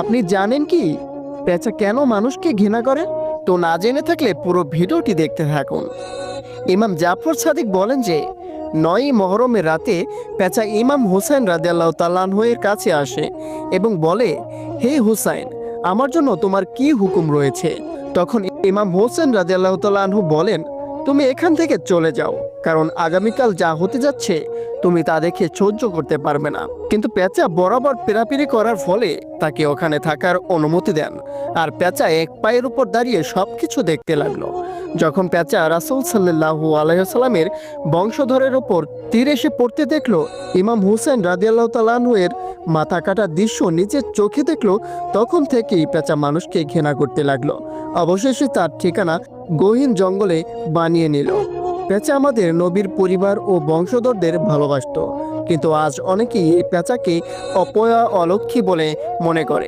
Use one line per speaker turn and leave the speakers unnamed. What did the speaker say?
আপনি জানেন কি? পেঁচা কেন মানুষকে ঘৃণা করে? তো না জেনে থাকলে পুরো ভিডিওটি দেখতে থাকুন। ইমাম জাফর সাদিক বলেন যে নয় মহরমের রাতে পেঁচা ইমাম হোসেন রাদিয়াল্লাহ তাল্লাহের কাছে আসে এবং বলে, হে হুসাইন, আমার জন্য তোমার কি হুকুম রয়েছে? তখন ইমাম হোসেন রাদিয়াল্লাহ তাল্লাহু বলেন, তুমি এখান থেকে চলে যাও, কারণ আগামীকাল যা হতে যাচ্ছে তুমি তা দেখে সহ্য করতে পারবে না। কিন্তু পেঁচা বরাবর পেরাপিরি করার ফলে তাকে ওখানে থাকার অনুমতি দেন আর পেঁচা এক পায়ের উপর দাঁড়িয়ে সবকিছু দেখতে লাগল। যখন পেঁচা রাসুল সাল্লাহু আলাইসাল্লামের বংশধরের ওপর তীর এসে পড়তে দেখল, ইমাম হুসেন রাদিয়াল্লাহ তালাহের মাথা কাটার দৃশ্য নিজের চোখে দেখল, তখন থেকেই পেঁচা মানুষকে ঘৃণা করতে লাগল। অবশেষে তার ঠিকানা গহীন জঙ্গলে বানিয়ে নিল। পেঁচা আমাদের নবীর পরিবার ও বংশধরদের ভালোবাসত। কিন্তু আজ অনেকেই এই পেঁচাকে অপয়া অলক্ষী বলে মনে করে।